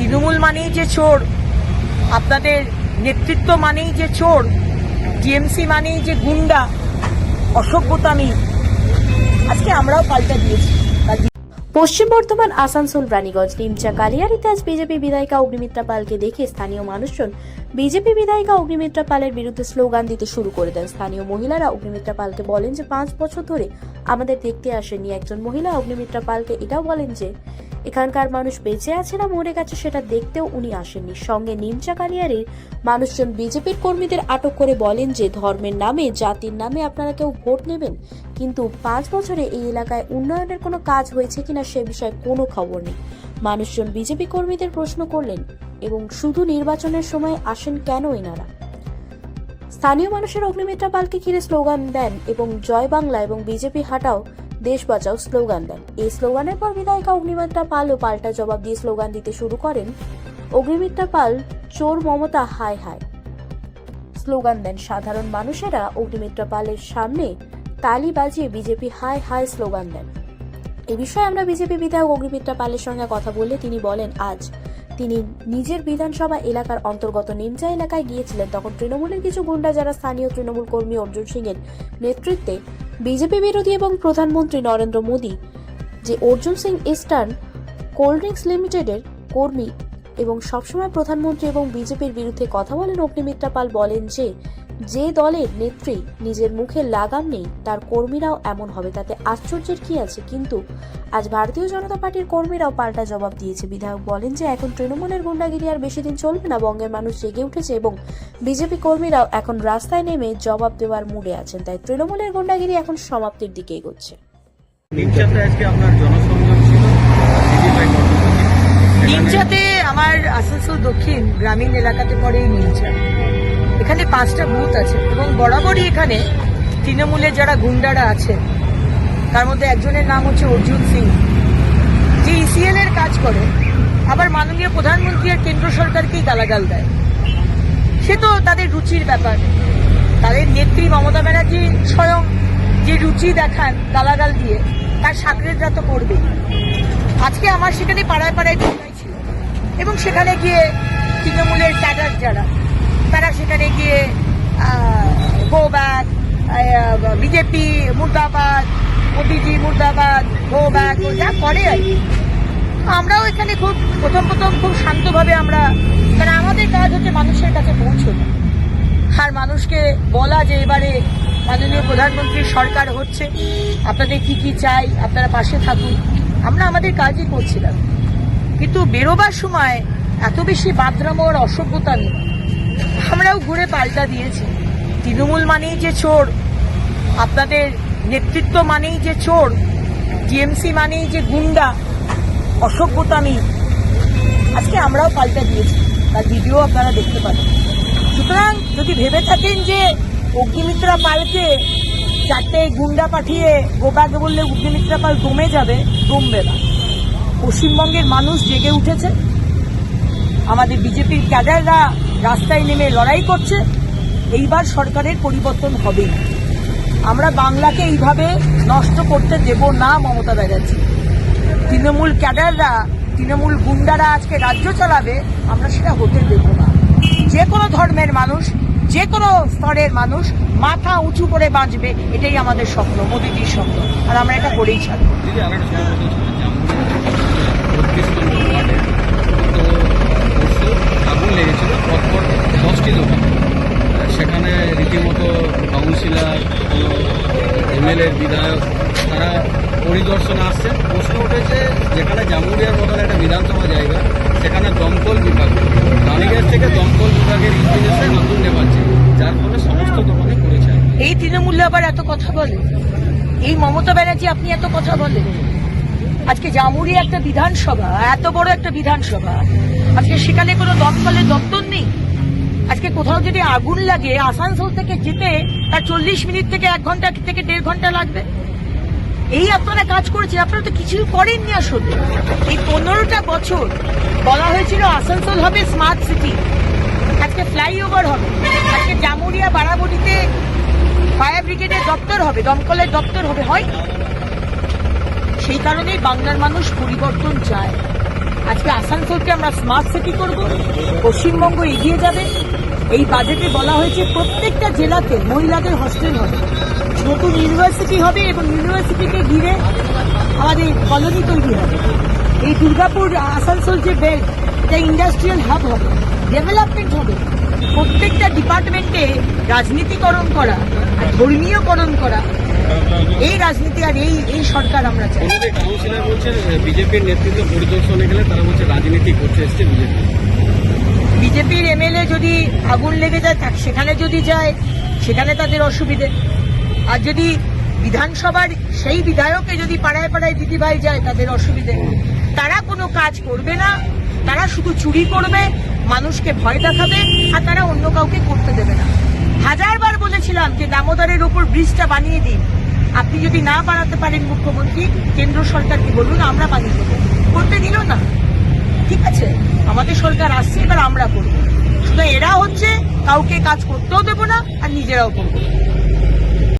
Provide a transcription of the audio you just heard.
তৃণমূল মানেই যে চোর, আপনাদের নেতৃত্ব মানেই যে চোর, টিএমসি মানেই যে গুন্ডা অসভ্যতামি আজকে আমরাও পাল্টা দিয়েছি। পশ্চিম বর্ধমান, আসানসোল, রানীগঞ্জ, নিমচা, কালিয়ারিতে আজ বিজেপি বিধায়িকা অগ্নিমিত্রা পালকে দেখে স্থানীয় মানুষজন বিজেপি বিধায়িকা অগ্নিমিত্রা পালের বিরুদ্ধে স্লোগান দিতে শুরু করে দেন। স্থানীয় মহিলারা অগ্নিমিত্রা পালকে বলেন যে, পাঁচ বছর ধরে আমাদের দেখতে আসেনি একজন মহিলা। অগ্নিমিত্রা পালকে এটাও বলেন যে এখানকার মানুষ বেঁচে আছে না মরে গেছে সেটা দেখতেও উনি আসেননি। সঙ্গে নিমচা কালিয়ারির মানুষজন বিজেপির কর্মীদের আটক করে বলেন যে, ধর্মের নামে, জাতির নামে আপনারা কেউ ভোট নেবেন। কিন্তু পাঁচ বছরে এই এলাকায় উন্নয়নের কোনো কাজ হয়েছে কিনা সে বিষয়ে কোনো খবর নেই। মানুষজন বিজেপি কর্মীদের প্রশ্ন করলেন, এবং শুধু নির্বাচনের সময় আসেন কেন এনারা? স্থানীয় মানুষের অগ্নিমিত্রা পালকে ঘিরে স্লোগান দেন, এবং জয় বাংলা এবং বিজেপি হাটাও দেশ বাঁচাও স্লোগান দেন। এই স্লোগানের পর বিধায়িকা অগ্নিমিত্রা পালও পাল্টা জবাব দিয়ে স্লোগান দিতে শুরু করেন অগ্নিমিত্রা পাল, চোর মমতা, হায় হায়। স্লোগান দেন সাধারণ মানুষেরা, অগ্নিমিত্রা পালের সামনে তালি বাজিয়ে বিজেপি হায় হায় স্লোগান দেন। এ বিষয়ে আমরা বিজেপি বিধায়ক অগ্নিমিত্রা পালের সঙ্গে কথা বললে তিনি বলেন, আজ তিনি নিজের বিধানসভা এলাকার অন্তর্গত নিমচা এলাকায় গিয়েছিলেন। তখন তৃণমূলের কিছু গুন্ডা যারা স্থানীয় তৃণমূল কর্মী অর্জুন সিং এর নেতৃত্বে বিজেপি বিরোধী এবং প্রধানমন্ত্রী নরেন্দ্র মোদী, যে Arjun Singh eastern, cold drinks লিমিটেডের কর্মী এবং সবসময় প্রধানমন্ত্রী এবং বিজেপির বিরুদ্ধে কথা বলেন অগ্নিমিত্রা পাল বলেন যে যে দলের নেত্রী নিজের মুখে লাগাম নেই তার কর্মীরাও এমন হবে। তাতে আশ্চর্যের কি আছে? কিন্তু আজ ভারতীয় জনতা পার্টির কর্মীরাও পাল্টা জবাব দিয়েছে। বিধায়ক বলেন যে এখন তৃণমূলের গুন্ডাগিরি আর বেশি দিন চলবে না বঙ্গের মানুষ জেগে উঠেছে এবং বিজেপি কর্মীরাও এখন রাস্তায় নেমে জবাব দেওয়ার মুডে আছেন। তাই তৃণমূলের গুন্ডাগিরি এখন সমাপ্তির দিকে এগোচ্ছে। নিমচাতে আজকে আপনার জনসংযোগ ছিল নিমচাতে আমার আসানসোল দক্ষিণ গ্রামীণ এলাকাতে পড়ে এই নিমচা এখানে পাঁচটা বুথ আছে এবং বরাবরই এখানে তৃণমূলের যারা গুন্ডারা আছে, তার মধ্যে একজনের নাম হচ্ছে অর্জুন সিং। যে ইসিএল এর কাজ করে, আবার মাননীয় প্রধানমন্ত্রী আর কেন্দ্র সরকারকেই গালাগাল দেয়। সে তো তাদের রুচির ব্যাপার। তাদের নেত্রী মমতা ব্যানার্জি স্বয়ং যে রুচি দেখান গালাগাল দিয়ে, তার সাকরেদরা তো করবেই। আজকে আমার সেখানে পাড়ায় পাড়ায় ছিল। এবং সেখানে গিয়ে তৃণমূলের ক্যাডার যারা তারা সেখানে গিয়ে গো ব্যাক বিজেপি, মুর্দাবাদ, মোদিজি, মুর্দাবাদ গো ও যা করে আর কি। আমরাও এখানে খুব প্রথম প্রথম খুব শান্তভাবে আমরা, কারণ আমাদের কাজ হচ্ছে মানুষের কাছে পৌঁছনো। আর মানুষকে বলা যে এবারে মাননীয় প্রধানমন্ত্রীর সরকার হচ্ছে, আপনাদের কি কি চাই, আপনারা পাশে থাকুন। আমরা আমাদের কাজই করছিলাম। কিন্তু বেরোবার সময় এত বেশি বাদরামোর অসভ্যতা নেই। আমরাও ঘুরে পাল্টা দিয়েছি। তৃণমূল মানেই যে চোর, আপনাদের নেতৃত্ব মানেই যে চোর, টিএমসি মানেই যে গুন্ডা অসভ্যতামি আজকে আমরাও পাল্টা দিয়েছি, তার ভিডিও আপনারা দেখতে পাবেন। সুতরাং যদি ভেবে থাকেন যে অগ্নিমিত্রা পালকে চারটে গুন্ডা পাঠিয়ে গোবাকে বললে অগ্নিমিত্রা পাল দমে যাবে, দমবে না। পশ্চিমবঙ্গের মানুষ জেগে উঠেছে। আমাদের বিজেপির ক্যাডাররা রাস্তায় নেমে লড়াই করছে, এইবার সরকারের পরিবর্তন হবে আমরা বাংলাকে এইভাবে নষ্ট করতে দেব না, মমতা ব্যানার্জি। তৃণমূল ক্যাডাররা, তৃণমূল গুন্ডারা আজকে রাজ্য চালাবে, আমরা সেটা হতে দেব না। যে কোনো ধর্মের মানুষ, যে কোনো স্তরের মানুষ মাথা উঁচু করে বাঁচবে, এটাই আমাদের স্বপ্ন, মোদিজির স্বপ্ন, আর আমরা এটা করেই ছাড়বো দিদি আর একটা সমস্যা ছিল জামুরিয়া বত্রিশ নম্বর ওয়ার্ডে তো পরশু আগুন লেগেছিল পরপর দশটি দোকান সেখানে রীতিমতো কাউন্সিলর এমএলএ বিধায়ক তারা পরিদর্শনে আসছে প্রশ্ন উঠেছে যেখানে জামুরিয়ার মতন একটা বিধানসভা জায়গা সেখানে দমকল বিভাগ রানীগঞ্জ থেকে দমকল বিভাগের ইঞ্জিন এসে আগুন নেবাচ্ছে যার ফলে সমস্ত দোকানে পড়েছে আগুন। এই তৃণমূল্য আবার এত কথা বলে? এই মমতা ব্যানার্জি আপনি এত কথা বলেন। আজকে জামুরি একটা বিধানসভা, এত বড় একটা বিধানসভা। আজকে সেখানে কোনো দমকলের দপ্তর নেই। আজকে কোথাও যদি আগুন লাগে, আসানসোল থেকে যেতে তার চল্লিশ মিনিট থেকে এক ঘণ্টা থেকে দেড় ঘণ্টা লাগবে। এই আপনারা কাজ করেছেন, আপনারা তো কিছুই করেননি আসলে। এই পনেরোটা বছর বলা হয়েছিল আসানসোল হবে স্মার্ট সিটি আজকে ফ্লাইওভার হবে। আজকে জামুরিয়া বাড়াবড়িতে ফায়ার ব্রিগেডের দপ্তর হবে, দমকলের দপ্তর হবে, হয়? সেই কারণেই বাংলার মানুষ পরিবর্তন চায়। আজকে আসানসোলকে আমরা স্মার্ট সিটি করব। পশ্চিমবঙ্গ এগিয়ে যাবে। এই বাজেটে বলা হয়েছে প্রত্যেকটা জেলাতে মহিলাদের হস্টেল হবে। নতুন ইউনিভার্সিটি হবে এবং ইউনিভার্সিটিকে ঘিরে আমাদের কলোনি তৈরি হবে। এই দুর্গাপুর আসানসোল যে বেল্ট এটা ইন্ডাস্ট্রিয়াল হাব হবে ডেভেলপমেন্ট হবে প্রত্যেকটা ডিপার্টমেন্টে রাজনীতিকরণ করা ধর্মীয়করণ করা এই রাজনীতি আর এই এই সরকার আমরা চাই। কাউন্সিলর বলছেন বিজেপির নেতৃত্ব পরিদর্শনে গেলে তারা বলছে রাজনীতি করছে এসছে বিজেপি। বিজেপির এমএলএ যদি আগুন লেগে যায় সেখানে যদি যায় সেখানে তাদের অসুবিধে। আর যদি বিধানসভার সেই বিধায়ককে যদি পাড়ায় পাড়ায় দিদিভাই যায় তাদের অসুবিধে। তারা কোনো কাজ করবে না শুধু চুরি করবে, মানুষকে ভয় দেখাবে, আর তারা অন্য কাউকে করতে দেবে না। হাজারবার বলেছিলাম যে দামোদরের উপর ব্রিজটা বানিয়ে দিন। আপনি যদি না বানাতে পারেন মুখ্যমন্ত্রী, কেন্দ্র সরকারকে বলুন, আমরা বানিয়ে দেবো। করতে দিল না। ঠিক আছে, আমাদের সরকার আসছে, এবার আমরা করব। শুধু এরা হচ্ছে, কাউকে কাজ করতেও দেবো না, আর নিজেরাও করব।